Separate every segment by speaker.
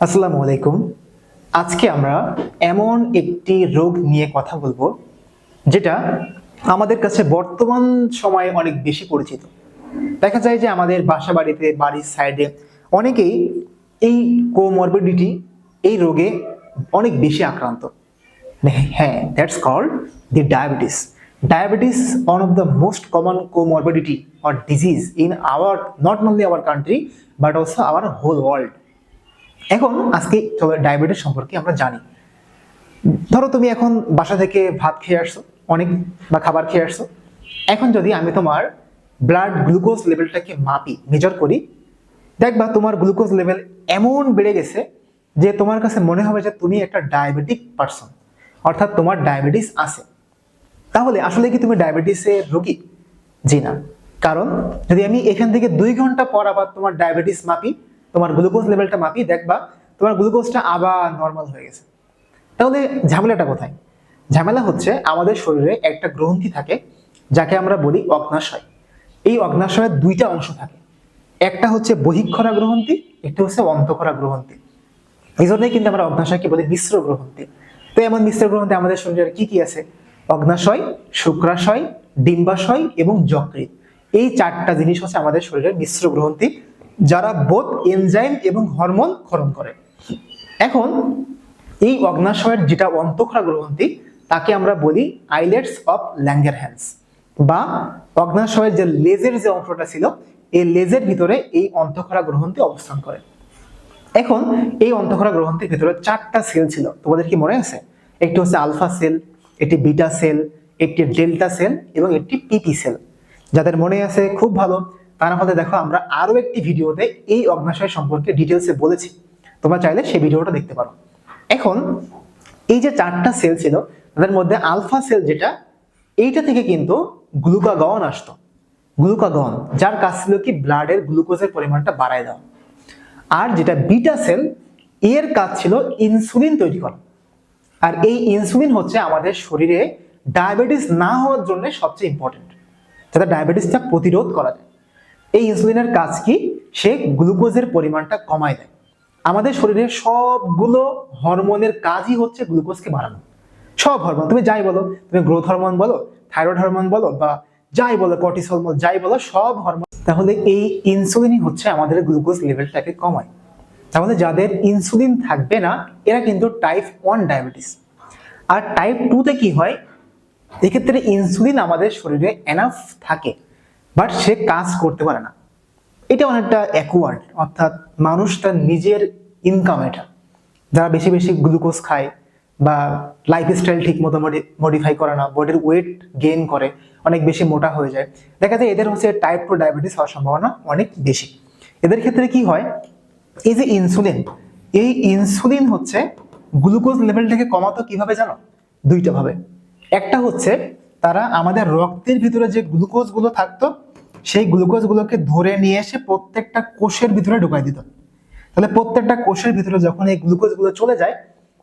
Speaker 1: আসসালামু আলাইকুম। আজকে আমরা এমন একটি রোগ নিয়ে কথা বলব, যেটা আমাদের কাছে বর্তমান সময়ে অনেক বেশি পরিচিত। দেখা যায় যে আমাদের বাসা বাড়িতে বাড়ির সাইডে অনেকেই এই কোমরবিডিটি এই রোগে অনেক বেশি আক্রান্ত। হ্যাঁ that's called the diabetes diabetes one of the most common comorbidity or disease in our not only our country but also our whole world এখন আজকে ডায়াবেটিস সম্পর্কে আমরা জানি। ধরো তুমি এখন বাসা থেকে ভাত খেয়ে আসছো, অনেক বা খাবার খেয়ে আসছো। এখন যদি আমি তোমার ব্লাড গ্লুকোজ লেভেলটাকে মাপি মেজার করি, দেখবা তোমার গ্লুকোজ লেভেল এমন বেড়ে গেছে যে তোমার কাছে মনে হবে যে তুমি একটা ডায়াবেটিক পারসন অর্থাৎ তোমার ডায়াবেটিস আছে। তাহলে আসলে কি তুমি ডায়াবেটিসের রোগী? জি না। কারণ যদি আমি এখান থেকে দুই ঘণ্টা পর আবার তোমার ডায়াবেটিস মাপি তোমার গ্লুকোজ লেভেলটা মাপি, দেখবা তোমার গ্লুকোজটা আবার নর্মাল হয়ে গেছে। তাহলে ঝামেলাটা কোথায়? ঝামেলা হচ্ছে আমাদের শরীরে একটা গ্রন্থি থাকে, যাকে আমরা বলি অগ্নাশয়। এই অগ্নাশয়ের দুইটা অংশ থাকে। একটা হচ্ছে বহিক্ষরা গ্রহন্থি একটা হচ্ছে অন্তঃক্ষরা গ্রহন্থি এই জন্যই কিন্তু আমরা অগ্নাশয়কে বলি মিশ্র গ্রহন্থি তো এমন মিশ্র গ্রহন্থি আমাদের শরীরে কি কি আছে? অগ্নাশয়, শুক্রাশয়, ডিম্বাশয় এবং যকৃত এই চারটা জিনিস হচ্ছে আমাদের শরীরের মিশ্র গ্রহন্থি যারা বোধ এনজাইম এবং হরমোন ক্ষরণ করে। এখন এই অগ্নাশয়ের যেটা অন্তঃক্ষরা গ্রহন্থি তাকে আমরা বলি আইলেটস অফ ল্যাঙ্গার হ্যান্ডস বা অগ্নাশয়ের যে লেজের যে অংশটা ছিল, এই লেজের ভিতরে এই অন্তঃক্ষরা গ্রহন্থি অবস্থান করে। এখন এই অন্তঃক্ষরা গ্রন্থির ভিতরে চারটা সেল ছিল। তোমাদের কি মনে আছে? একটি হচ্ছে আলফা সেল একটি বিটা সেল একটি ডেল্টা সেল এবং একটি পিপি সেল যাদের মনে আছে, খুব ভালো। তারা হলে দেখো আমরা আরও একটি ভিডিওতে এই অগ্নাশয় সম্পর্কে ডিটেলসে বলেছি। তোমরা চাইলে সেই ভিডিওটা দেখতে পারো। এখন এই যে চারটা সেল ছিল, তাদের মধ্যে আলফা সেল যেটা, এইটা থেকে কিন্তু গ্লুকাগন আসতো। গ্লুকাগন যার কাজ ছিল কি ব্লাডের গ্লুকোজের পরিমাণটা বাড়ায় দেওয়া। আর যেটা বিটা সেল এর কাজ ছিল ইনসুলিন তৈরি করা। আর এই ইনসুলিন হচ্ছে আমাদের শরীরে ডায়াবেটিস না হওয়ার জন্য সবচেয়ে ইম্পর্টেন্ট যাতে ডায়াবেটিসটা প্রতিরোধ করা যায়। এই ইনসুলিনের কাজ কি? সে গ্লুকোজের পরিমাণটা কমায় দেয়। আমাদের শরীরে সবগুলো হরমোনের কাজই হচ্ছে গ্লুকোজকে বাড়ানো। সব হরমোন তুমি যাই বলো, তুমি গ্রোথ হরমোন বলো থাইরয়েড হরমোন বলো, বা যাই বলো কর্টিসল বলো, যাই বলো, সব হরমোন তাহলে এই ইনসুলিনই হচ্ছে আমাদের গ্লুকোজ লেভেলটাকে কমায়। তাহলে যাদের ইনসুলিন থাকবে না, এরা কিন্তু টাইপ ওয়ান ডায়াবেটিস আর টাইপ টুতে কি হয়? এক্ষেত্রে ইনসুলিন আমাদের শরীরে এনাফ থাকে। বাট সে কাজ করতে পারে না। এটা অনেকটা অ্যাকওয়ার্ড অর্থাৎ মানুষ তার নিজের ইনকাম এটা। যারা বেশি বেশি গ্লুকোজ খায় বা লাইফস্টাইল ঠিক মতো মডিফাই করে না বডির ওয়েট গেইন করে, অনেক বেশি মোটা হয়ে যায়, দেখা যায় এদের হচ্ছে টাইপ টু ডায়াবেটিস হওয়ার সম্ভাবনা অনেক বেশি। এদের ক্ষেত্রে কি হয়? এই যে ইনসুলিন এই ইনসুলিন হচ্ছে গ্লুকোজ লেভেলটাকে কমাতো কীভাবে জানো? দুইটা ভাবে। একটা হচ্ছে তারা আমাদের রক্তের ভিতরে যে গ্লুকোজগুলো থাকতো, সেই গ্লুকোজ গুলোকে ধরে নিয়ে এসে প্রত্যেকটা কোষের ভিতরে ঢুকাই দিত। তাহলে প্রত্যেকটা কোষের ভিতরে যখন এই গ্লুকোজগুলো চলে যায়,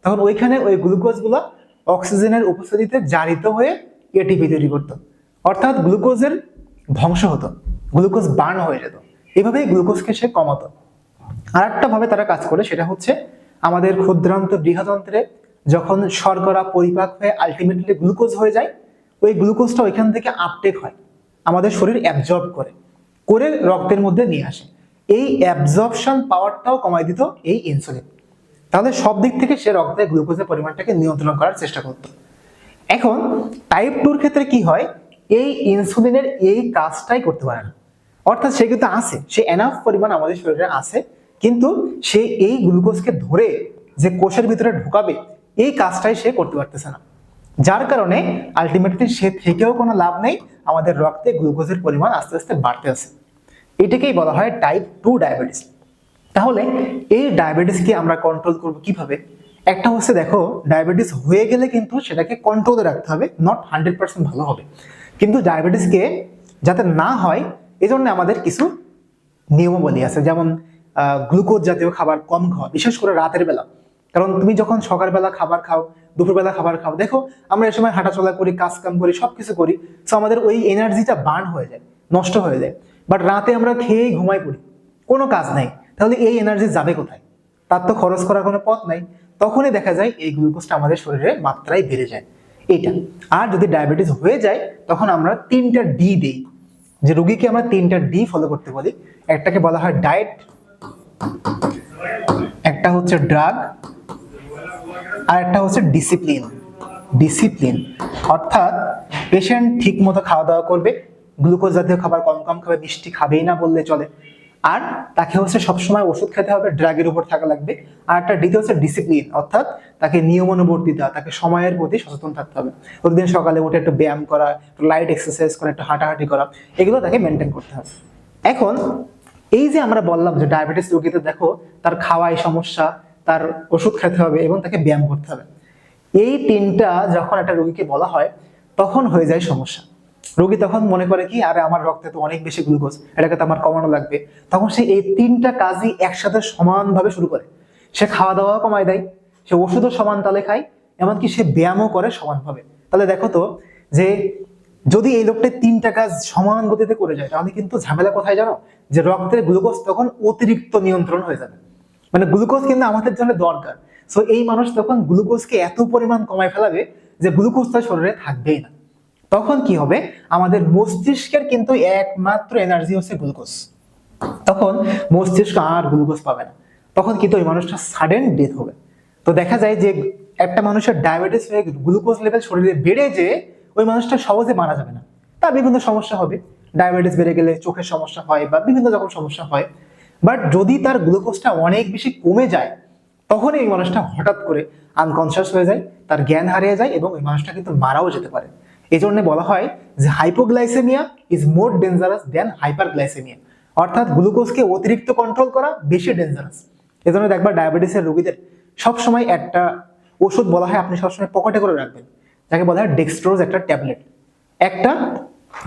Speaker 1: তখন ওইখানে ওই গ্লুকোজগুলো অক্সিজেনের উপস্থিতিতে জারিত হয়ে এটিপি তৈরি করতো। অর্থাৎ গ্লুকোজের ধ্বংস হতো, গ্লুকোজ বার্ন হয়ে যেত। এভাবেই গ্লুকোজকে সে কমাতো। আর একটা ভাবে তারা কাজ করে, সেটা হচ্ছে আমাদের ক্ষুদ্রান্ত বৃহযন্ত্রে যখন শর্করা পরিপাক হয়ে আলটিমেটলি গ্লুকোজ হয়ে যায় ওই গ্লুকোজটা ওইখান থেকে আপটেক হয়। আমাদের শরীর অ্যাবজর্ব করে করে রক্তের মধ্যে নিয়ে আসে। এই অ্যাবজর্পশন পাওয়ারটাও কমাই দিত এই ইনসুলিন তাহলে সব দিক থেকে সে রক্তে গ্লুকোজের পরিমাণটাকে নিয়ন্ত্রণ করার চেষ্টা করতো। এখন টাইপ টুর ক্ষেত্রে কি হয়? এই ইনসুলিনের এই কাজটাই করতে পারে না। অর্থাৎ সে কিন্তু আছে, সে এনাফ পরিমাণ আমাদের শরীরে আছে, কিন্তু সে এই গ্লুকোজকে ধরে যে কোষের ভিতরে ঢুকাবে, এই কাজটাই সে করতে পারতেছে না। যার কারণে আলটিমেটলি সে থেকেও কোনো লাভ নেই, আমাদের রক্তে গ্লুকোজের পরিমাণ আস্তে আস্তে বাড়তে আছে। এটাকেই বলা হয় টাইপ টু ডায়াবেটিস তাহলে এই ডায়াবেটিসকে আমরা কন্ট্রোল করব কীভাবে? একটা হচ্ছে দেখো ডায়াবেটিস হয়ে গেলে কিন্তু সেটাকে কন্ট্রোলে রাখতে হবে নট হান্ড্রেড পার্সেন্ট ভালো হবে। কিন্তু ডায়াবেটিসকে যাতে না হয়, এজন্য আমাদের কিছু নিয়মাবলী আছে। যেমন গ্লুকোজ জাতীয় খাবার কম খাওয়া, বিশেষ করে রাতের বেলা। কারণ তুমি যখন সকালবেলা খাবার খাও, দুপুরবেলা খাবার খাও, দেখো আমরা এই সময় হাঁটাচলা করি কাজ কাম করি সব কিছু করি সো আমাদের ওই এনার্জিটা বার্ন হয়ে যায়, নষ্ট হয়ে যায়। বাট রাতে আমরা খেয়েই ঘুমাই পড়ি, কোনো কাজ নাই, তাহলে এই এনার্জি যাবে কোথায়? তার তো খরচ করার কোনো পথ নাই, তখনই দেখা যায় এই গ্লুকোজটা আমাদের শরীরে মাত্রায় বেড়ে যায় এটা আর যদি ডায়াবেটিস হয়ে যায়, তখন আমরা তিনটা ডি দেই, যে রুগীকে আমরা তিনটা ডি ফলো করতে বলি, একটাকে বলা হয় ডায়েট একটা হচ্ছে ড্রাগ আর একটা হচ্ছে ডিসিপ্লিন ডিসিপ্লিন অর্থাৎ পেশেন্ট ঠিক মতো খাওয়া দাওয়া করবে গ্লুকোজ জাতীয় খাবার কম কম খাবে, মিষ্টি খাবেই না বললে চলে। আর তাকে হচ্ছে সবসময় ওষুধ খেতে হবে ড্রাগের উপর থাকা লাগবে। আর একটা দ্বিতীয় হচ্ছে ডিসিপ্লিন অর্থাৎ তাকে নিয়মানুবর্তিতা তাকে সময়ের প্রতি সচেতন থাকতে হবে। প্রতিদিন সকালে উঠে একটু ব্যায়াম করা, একটু লাইট এক্সারসাইজ করা, একটু হাঁটাহাঁটি করা, এগুলো তাকে মেনটেন করতে হবে। এখন, এই যে আমরা বললাম যে ডায়াবেটিস রোগীতে দেখো, তার খাওয়ায় সমস্যা তার ওষুধ খেতে হবে এবং তাকে ব্যায়াম করতে হবে। এই তিনটা যখন একটা রোগীকে বলা হয়, তখন হয়ে যায় সমস্যা। রোগী তখন মনে করে কি, আরে, আমার রক্তে তো অনেক বেশি গ্লুকোজ, এটাকে তো আমার কমানো লাগবে। তখন সে এই তিনটা কাজই একসাথে সমানভাবে শুরু করে। সে খাওয়া দাওয়া কমায় দেয়, সে ওষুধও সমান তালে খায়, এমনকি সে ব্যায়ামও করে সমানভাবে। তাহলে দেখো তো যে, যদি এই লোকটা তিনটা কাজ সমান গতিতে করে যায়, তাহলে কিন্তু ঝামেলা কোথায় জানো? যে রক্তের গ্লুকোজ তখন অতিরিক্ত নিয়ন্ত্রণ হয়ে যাবে। মানে গ্লুকোজ কিন্তু আমাদের জন্য দরকার। সো এই মানুষ তখন গ্লুকোজকে এত পরিমাণ কমায় ফেলাবে যে গ্লুকোজ তার শরীরে থাকবেই না। তখন কি হবে? আমাদের মস্তিষ্কের কিন্তু একমাত্র এনার্জি হচ্ছে গ্লুকোজ তখন মস্তিষ্ক আর গ্লুকোজ পাবে না। তখন কিন্তু ওই মানুষটা সাডেন ডেথ হবে। তো দেখা যায় যে একটা মানুষের ডায়াবেটিস হয়ে গ্লুকোজ লেভেল শরীরে বেড়ে যে ওই মানুষটা সহজে মারা যাবে না। তার বিভিন্ন সমস্যা হবে। ডায়াবেটিস বেড়ে গেলে চোখের সমস্যা হয় বা বিভিন্ন রকম সমস্যা হয়। বাট যদি তার গ্লুকোজটা অনেক বেশি কমে যায়, তখন এই মানুষটা হঠাৎ করে আনকনসিয়াস হয়ে যায়, তার জ্ঞান হারিয়ে যায় এবং ওই মানুষটা কিন্তু মারাও যেতে পারে। এই জন্য বলা হয় যে hypoglycaemia is more dangerous than hyperglycaemia অর্থাৎ গ্লুকোজকে অতিরিক্ত কন্ট্রোল করা বেশি ডেঞ্জারাস এই জন্য দেখবা ডায়াবেটিসের রোগীদের সবসময় একটা ওষুধ বলা হয়, আপনি সবসময় পকেটে করে রাখবেন। যাকে বলা হয় ডেক্সট্রোজ একটা ট্যাবলেট। একটা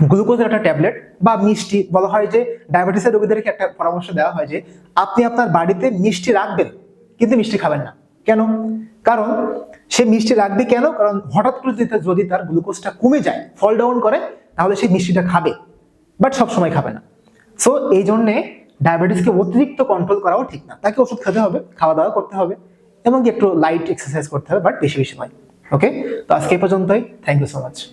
Speaker 1: গ্লুকোজের একটা ট্যাবলেট বা মিষ্টি বলা হয় যে ডায়াবেটিসের রোগীদেরকে একটা পরামর্শ দেওয়া হয় যে আপনি আপনার বাড়িতে মিষ্টি রাখবেন, কিন্তু মিষ্টি খাবেন না। কেন? কারণ সে মিষ্টি রাখবে কেন? কারণ হঠাৎ করে যদি তার- গ্লুকোজটা কমে যায় ফল ডাউন করে, তাহলে সে মিষ্টিটা খাবে বাট সবসময় খাবে না। সো এই জন্যে ডায়াবেটিসকে অতিরিক্ত কন্ট্রোল করাও ঠিক না। তাকে ওষুধ খেতে হবে, খাওয়া দাওয়া করতে হবে, এবং একটু লাইট এক্সারসাইজ করতে হবে বাট বেশি বেশি নয়। ওকে তো আজকে পর্যন্তই। Thank you so much